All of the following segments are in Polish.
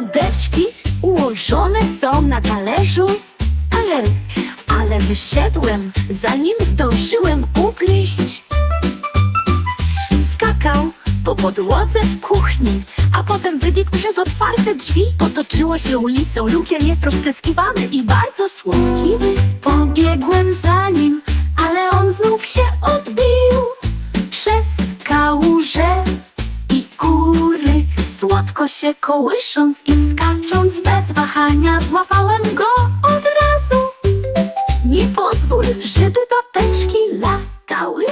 Bebeczki ułożone są na talerzu, ale, ale wyszedłem, zanim zdążyłem ugryźć. Skakał po podłodze w kuchni, a potem wybiegł przez otwarte drzwi. Potoczyło się ulicą, lukier jest rozpryskiwany i bardzo słodki. Pobiegłem za nim, ale on znów się odbił przez kałużę. Słodko się kołysząc i skacząc bez wahania, złapałem go od razu. Nie pozwól, żeby babeczki latały.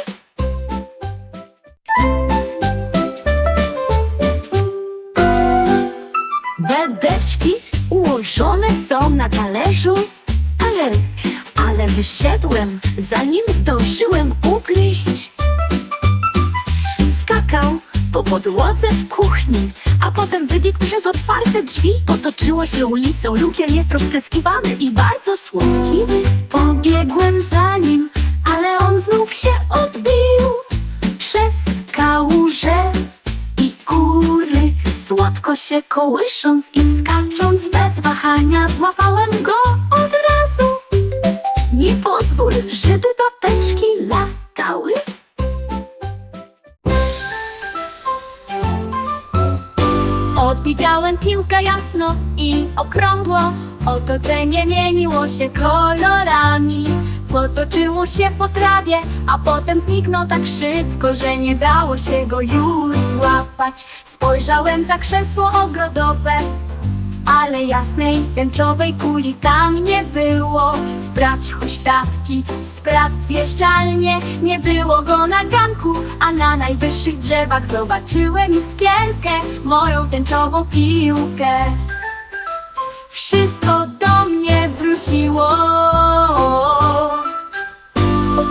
Bebeczki ułożone są na talerzu, ale, ale wyszedłem, zanim zdążyłem ugryźć. Skakał po podłodze w kuchni, a potem wybiegł przez otwarte drzwi. Potoczyło się ulicą, lukier jest rozpryskiwany i bardzo słodki. Pobiegłem za nim, ale on znów się odbił przez kałużę i góry. Słodko się kołysząc i skacząc bez wahania, złapałem go Piłkę jasno i okrągło. Otoczenie mieniło się kolorami. Potoczyło się po trawie, a potem zniknął tak szybko, że nie dało się go już złapać. Spojrzałem za krzesło ogrodowe ale jasnej, tęczowej kuli tam nie było Sprawdź huśtawki, sprawdź zjeżdżalnię Nie było go na ganku, a na najwyższych drzewach Zobaczyłem iskierkę, moją tęczową piłkę. Wszystko do mnie wróciło.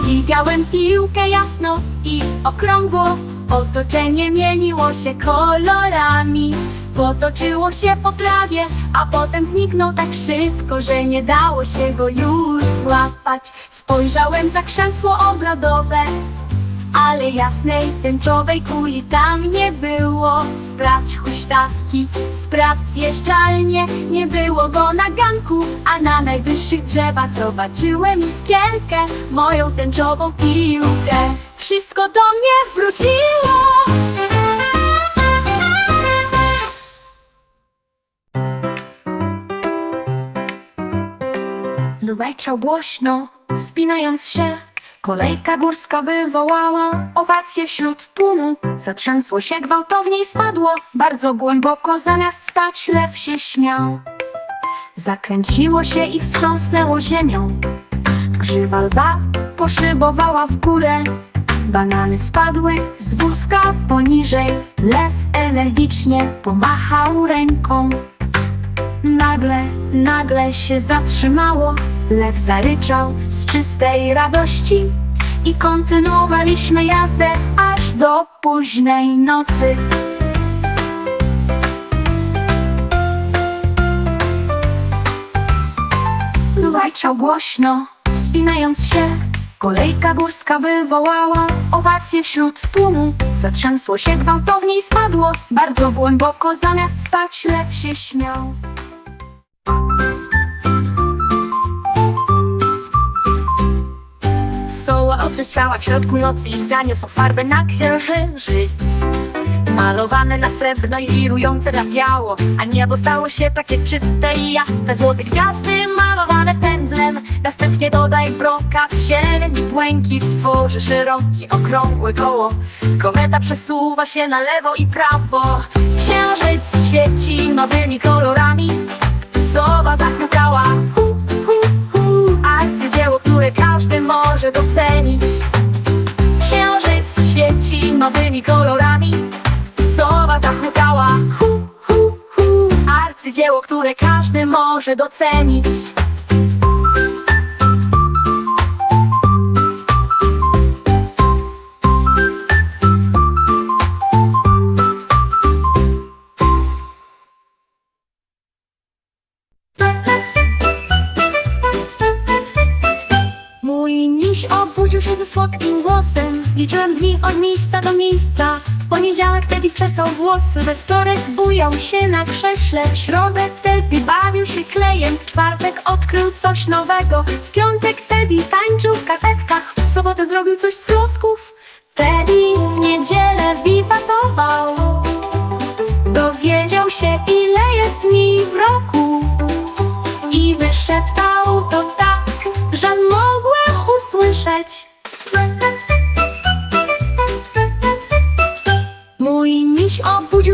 Widziałem piłkę jasno i okrągło. Otoczenie mieniło się kolorami Potoczyło się po trawie, a potem zniknął tak szybko, że nie dało się go już złapać. Spojrzałem za krzesło ogrodowe ale jasnej, tęczowej kuli tam nie było. Sprawdź huśtawki, sprawdź zjeżdżalnię Nie było go na ganku, a na najwyższych drzewach Zobaczyłem iskierkę, moją tęczową piłkę. Wszystko do mnie wróciło Lubeczał głośno, wspinając się. Kolejka górska wywołała owację wśród tłumu. Zatrzęsło się gwałtownie i spadło. Bardzo głęboko zamiast spać lew się śmiał. Zakręciło się i wstrząsnęło ziemią. Grzywa lwa poszybowała w górę. Banany spadły z wózka poniżej. Lew energicznie pomachał ręką. Nagle, nagle się zatrzymało Lew zaryczał z czystej radości I kontynuowaliśmy jazdę aż do późnej nocy. Łajczał głośno, wspinając się. Kolejka górska wywołała owację wśród tłumu. Zatrzęsło się gwałtownie i spadło. Bardzo głęboko zamiast spać lew się śmiał Odwyższała w środku nocy i zaniosła farbę na księżyc. Malowane na srebrno i wirujące na biało A niebo stało się takie czyste i jasne. Złote gwiazdy malowane pędzlem Następnie dodaj brokat, zieleń i błękit Tworzy szerokie, okrągłe koło. Kometa przesuwa się na lewo i prawo. Księżyc świeci nowymi kolorami. Sowa zachukała hu, hu, hu. Arcydzieło, które każdy może docenić nowymi kolorami. Sowa zachutała. Hu, hu, hu. Arcydzieło, które każdy może docenić Się ze słodkim głosem. Liczyłem dni od miejsca do miejsca. W poniedziałek Teddy czesał włosy, we wtorek bujał się na krześle, w środę Teddy bawił się klejem, w czwartek odkrył coś nowego, w piątek Teddy tańczył w karpetkach, w sobotę zrobił coś z klocków. Teddy w niedzielę wiwatował, dowiedział się ile jest dni w roku. I wyszeptał to tak, że mogłem usłyszeć.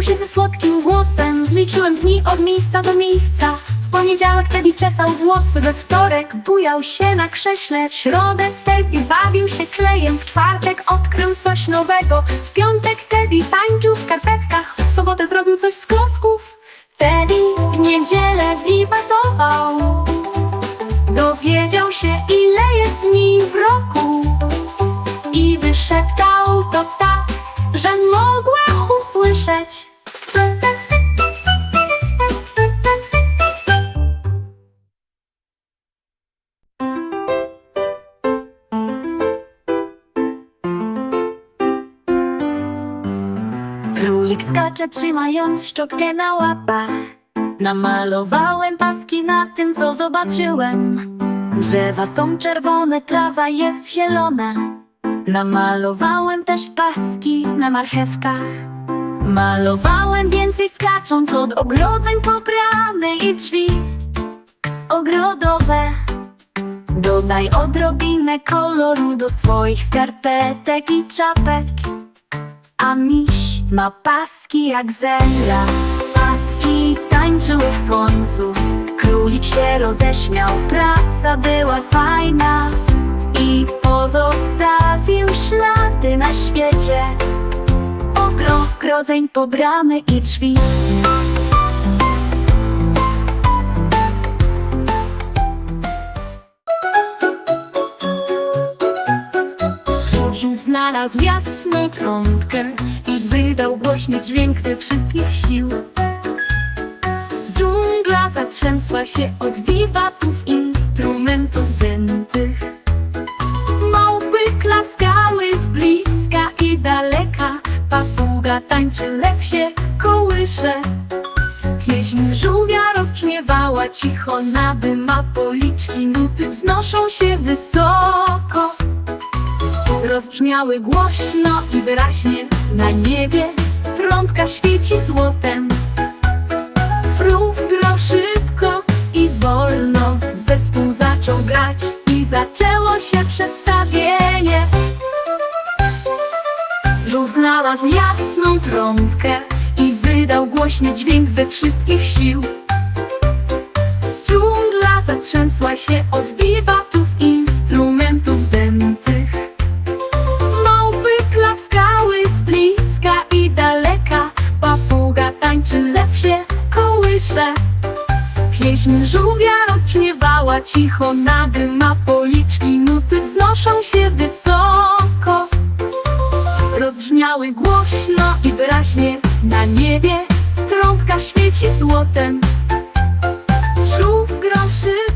Się ze słodkim głosem Liczyłem dni od miejsca do miejsca. W poniedziałek Teddy czesał włosy. We wtorek bujał się na krześle. W środę Teddy bawił się klejem. W czwartek odkrył coś nowego. W piątek Teddy tańczył w skarpetkach. W sobotę zrobił coś z klocków. Teddy w niedzielę wiwatował. Dowiedział się ile jest dni w roku. I wyszeptał to tak, że mogłem usłyszeć. Królik skacze trzymając szczotkę na łapach. Namalowałem paski na tym co zobaczyłem. Drzewa są czerwone, trawa jest zielona. Namalowałem też paski na marchewkach. Malowałem więcej skacząc od ogrodzeń po bramy i drzwi ogrodowe. Dodaj odrobinę koloru do swoich skarpetek i czapek. A miś ma paski jak zebra. Paski tańczyły w słońcu. Królik się roześmiał, praca była fajna. I pozostawił ślady na świecie. Ogrodzeń po bramy i drzwi. Znalazł jasną trąbkę I wydał głośny dźwięk ze wszystkich sił. Dżungla zatrzęsła się od wiwatów instrumentów dętych Małpy klaskały z bliska i daleka. Papuga tańczy, lew się kołysze. Pieśń żółwia rozbrzmiewała cicho Nadyma policzki, nuty wznoszą się wysoko Rozbrzmiały głośno i wyraźnie. Na niebie Trąbka świeci złotem. Frów gro szybko i wolno. Zespół zaczął grać i zaczęło się przedstawienie. Żółw znalazł jasną trąbkę I wydał głośny dźwięk ze wszystkich sił. Dżungla zatrzęsła się od wiwatów Żółwia rozbrzmiewała cicho Nadyma policzki, nuty wznoszą się wysoko. Rozbrzmiały głośno i wyraźnie na niebie Trąbka świeci złotem. Żółw groszy